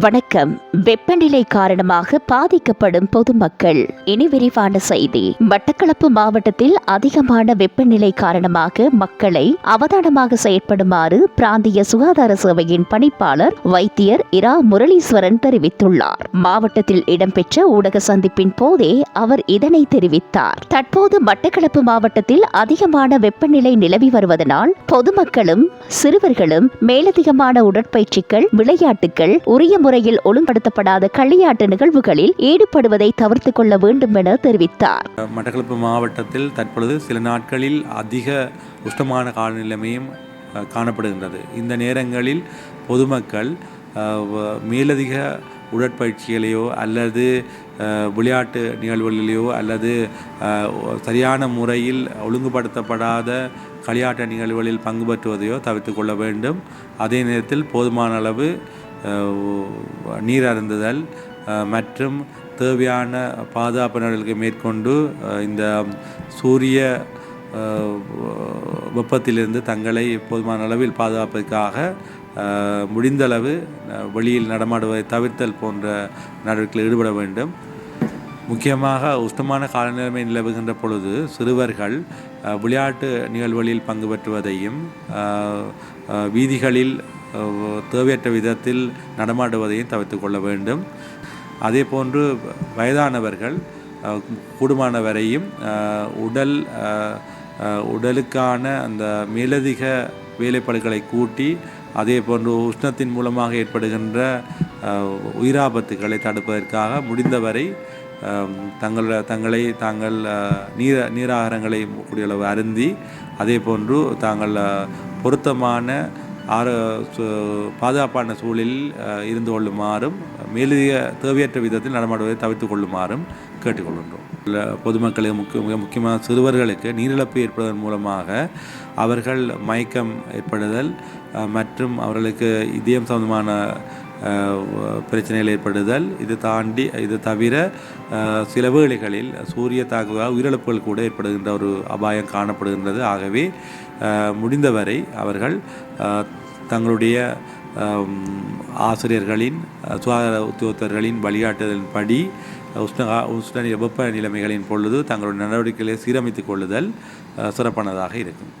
வணக்கம். வெப்பநிலை காரணமாக பாதிக்கப்படும் பொதுமக்கள். இனி விரிவான செய்தி. மட்டக்களப்பு மாவட்டத்தில் அதிகமான வெப்பநிலை காரணமாக மக்களை அவதானமாக செயற்படுமாறு பிராந்திய சுகாதார சேவையின் பணிப்பாளர் வைத்தியர் இரா முரளீஸ்வரன் தெரிவித்துள்ளார். மாவட்டத்தில் இடம்பெற்ற ஊடக சந்திப்பின் போதே அவர் இதனை தெரிவித்தார். தற்போது மட்டக்களப்பு மாவட்டத்தில் அதிகமான வெப்பநிலை நிலவி வருவதனால் பொதுமக்களும் சிறுவர்களும் மேலதிகமான உடற்பயிற்சிகள் விளையாட்டுகள் உரிய முறையில் ஒழுங்குபடுத்தப்படாத களியாட்டு நிகழ்வுகளில் ஈடுபடுவதை தவிர்த்து கொள்ள வேண்டும் என தெரிவித்தார். மட்டக்களப்பு மாவட்டத்தில் தற்பொழுது சில நாட்களில் அதிக உஷ்டமான காலநிலைமையும் காணப்படுகின்றது. இந்த நேரங்களில் பொதுமக்கள் மேலதிக உடற்பயிற்சிகளையோ அல்லது விளையாட்டு நிகழ்வுகளிலேயோ அல்லது சரியான முறையில் ஒழுங்குபடுத்தப்படாத களியாட்ட நிகழ்வுகளில் பங்கு பெற்றுவதையோ தவிர்த்து கொள்ள வேண்டும். அதே நேரத்தில் போதுமான அளவு நீர் அருந்துதல் மற்றும் தேவையான பாதுகாப்பு நடவடிக்கை மேற்கொண்டு இந்த சூரிய வெப்பத்திலிருந்து தங்களை போதுமான அளவில் பாதுகாப்பதற்காக முடிந்தளவு வெளியில் நடமாடுவதை தவிர்த்தல் போன்ற நடவடிக்கைகளில் ஈடுபட வேண்டும். முக்கியமாக உஷ்ணமான காலநிலைமை நிலவுகின்ற பொழுது சிறுவர்கள் விளையாட்டு நிகழ்வுகளில் பங்கு பெற்றுவதையும் வீதிகளில் தேவையற்ற விதத்தில் நடமாடுவதையும் தவிர்த்து கொள்ள வேண்டும். அதே போன்று வயதானவர்கள் கூடுமானவரையும் உடல் உடலுக்கான அந்த மேலதிக வேலைப்பாடுகளை கூட்டி அதே போன்று உஷ்ணத்தின் மூலமாக ஏற்படுகின்ற உயிராபத்துக்களை தடுப்பதற்காக முடிந்தவரை அஹ், தங்கள் தங்களை தாங்கள் நீர நீராகாரங்களை கூடிய அளவு அருந்தி அதே போன்று தாங்கள் பொருத்தமான ஆர சு- பாதுகாப்பான சூழலில் இருந்து கொள்ளுமாறும் மேலதிக தேவையற்ற விதத்தில் நடமாடுவதை தவிர்த்து கொள்ளுமாறும் கேட்டுக்கொள்கின்றோம். பொதுமக்களுக்கு முக்கிய மிக முக்கியமாக சிறுவர்களுக்கு நீரிழப்பு ஏற்படுவதன் மூலமாக அவர்கள் மயக்கம் ஏற்படுதல் மற்றும் அவர்களுக்கு இதயம் சம்பந்தமான பிரச்சனைகள் ஏற்படுதல். இது தாண்டி இது தவிர சில வேளைகளில் சூரிய தாக்குதலால் உயிரிழப்புகள் கூட ஏற்படுகின்ற ஒரு அபாயம் காணப்படுகின்றது. ஆகவே முடிந்தவரை அவர்கள் தங்களுடைய ஆசிரியர்களின் சுகாதார உத்தியோகத்தர்களின் வழிகாட்டுதலின்படி உஷ்ண உஷ்ண வெப்ப நிலைமைகளின் பொழுது தங்களுடைய நடவடிக்கைகளை சீரமைத்துக் கொள்ளுதல் சிறப்பானதாக இருக்கும்.